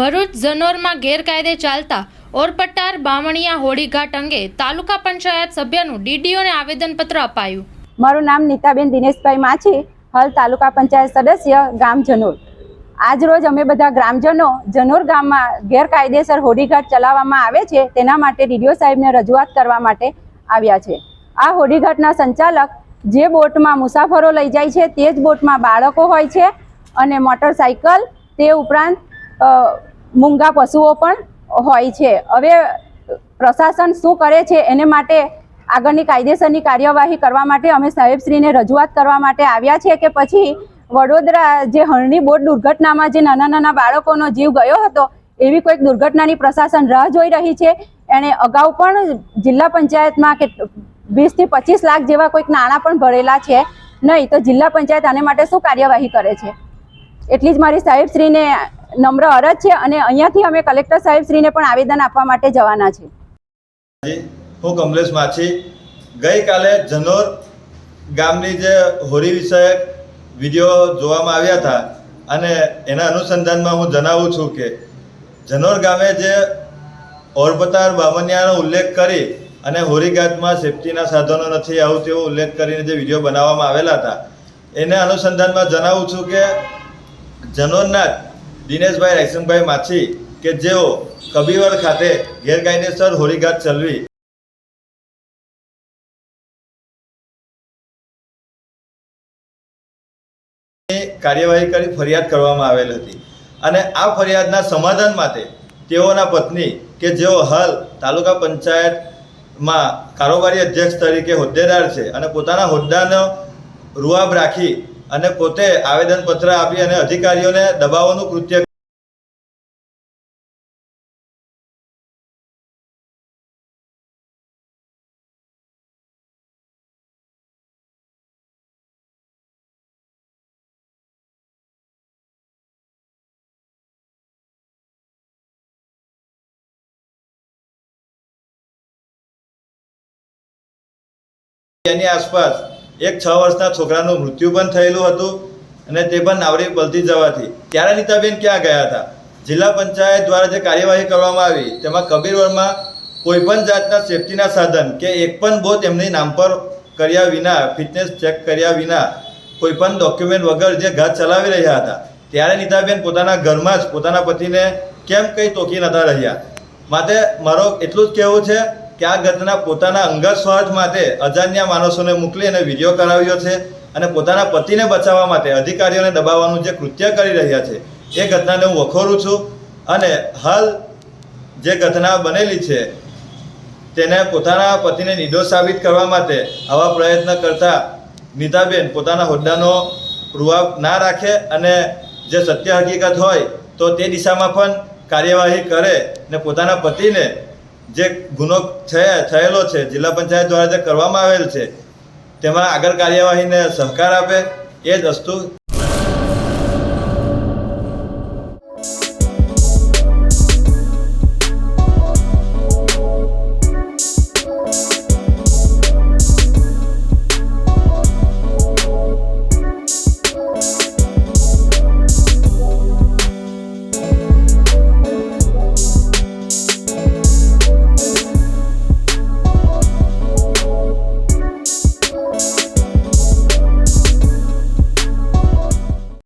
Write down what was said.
ભરૂચ ઝનોરમાં ગેરકાયદે ચાલતા ઓરપટ્ટાર બામણિયા હોળીઘાટ અંગે તાલુકા પંચાયત સભ્યનું ડીડીઓને આવેદનપત્ર અપાયું. મારું નામ નીતાબેન દિનેશભાઈ માછી, હાલ તાલુકા પંચાયત સદસ્ય, ગામ જનોર આજરોજ અમે બધા ગ્રામજનો જનોર ગામમાં ગેરકાયદેસર હોડીઘાટ ચલાવવામાં આવે છે, તેના માટે ડીડીઓ સાહેબને રજૂઆત કરવા માટે આવ્યા છે. આ હોડીઘાટના સંચાલક જે બોટમાં મુસાફરો લઈ જાય છે, તે જ બોટમાં બાળકો હોય છે અને મોટરસાઇકલ તે ઉપરાંત મૂંગા પશુઓ પણ હોય છે. હવે પ્રશાસન શું કરે છે એને માટે આગળની કાયદેસરની કાર્યવાહી કરવા માટે અમે સાહેબશ્રીને રજૂઆત કરવા માટે આવ્યા છે કે પછી વડોદરા જે હરણી બોટ દુર્ઘટનામાં જે નાના નાના બાળકોનો જીવ ગયો હતો, એવી કોઈક દુર્ઘટનાની પ્રશાસન રાહ જોઈ રહી છે. એણે અગાઉ પણ જિલ્લા પંચાયતમાં કે વીસથી પચીસ લાખ જેવા કોઈક નાણાં પણ ભરેલા છે. નહીં, તો જિલ્લા પંચાયત આને માટે શું કાર્યવાહી કરે છે? એટલી જ મારી સાહેબશ્રીને નમ્ર અરજ છે અને અહીંયાથી અમે કલેક્ટર સાહેબશ્રીને પણ આવેદન આપવા માટે જવાના છે. હું કમલેશ માછી. ગઈકાલે જનોર ગામની જે હોળી વિષયક વીડિયો જોવામાં આવ્યા હતા અને એના અનુસંધાનમાં હું જણાવું છું કે જનોર ગામે જે ઓરપતાર બામનિયાનો ઉલ્લેખ કરી અને હોળીઘાટમાં સેફટીના સાધનો નથી આવું તેવો ઉલ્લેખ કરીને જે વીડિયો બનાવવામાં આવેલા હતા, એને અનુસંધાનમાં જણાવું છું કે જનોરના જ દિનેશભાઈ, રાયસિંગભાઈ માછી કે જેઓ કબીવર ખાતે ગેરકાયદેસર હોળીઘાટ ચલવી કાર્યવાહી કરી ફરિયાદ કરવામાં આવેલ હતી. અને આ ફરિયાદના સમાધાન માટે તેઓના પત્ની કે જેઓ હાલ તાલુકા પંચાયતમાં કારોબારી અધ્યક્ષ તરીકે હોદ્દેદાર છે અને પોતાના હોદ્દાનો રૂઆબ રાખી અને પોતે આવેદનપત્ર આપી અને અધિકારીઓને દબાવવાનું કૃત્ય એની આસપાસ એક છ વર્ષના છોકરાનું મૃત્યુ પણ થયેલું હતું અને તે પણ નાવડી પલટી જવાથી. ત્યારે નીતાબેન ક્યાં ગયા હતા? જિલ્લા પંચાયત દ્વારા જે કાર્યવાહી કરવામાં આવી, તેમાં કબીરવરમાં કોઈ પણ જાતના સેફટીના સાધન કે એક પણ બોટ એમની નામ પર કર્યા વિના ફિટનેસ ચેક કર્યા વિના, કોઈ પણ ડોક્યુમેન્ટ વગર જે ઘાટ ચલાવી રહ્યા હતા. ત્યારે નીતાબેન પોતાના ઘરમાં જ પોતાના પતિને કેમ કંઈ ટોકી નતા રહ્યા? માટે મારો એટલું જ કહેવું છે કે આ ઘટના પોતાના અંગત સ્વાર્થ માટે અજાણ્યા માણસોને મોકલી અને વીડિયો કરાવ્યો છે અને પોતાના પતિને બચાવવા માટે અધિકારીઓને દબાવવાનું જે કૃત્ય કરી રહ્યા છે, એ ઘટનાને હું વખોરું છું અને હાલ જે ઘટના બનેલી છે, તેને પોતાના પતિને નિર્દોષ સાબિત કરવા માટે આવા પ્રયત્ન કરતા નીતાબેન પોતાના હોદ્દાનો રૂઆબ ના રાખે અને જે સત્ય હકીકત હોય તો તે દિશામાં પણ કાર્યવાહી કરે ને પોતાના પતિને જે ગુનો થયે- થયેલો છે, જિલ્લા પંચાયત દ્વારા જે કરવામાં આવેલ છે, તેમાં આગળ કાર્યવાહીને સહકાર આપે, એ જ વસ્તુ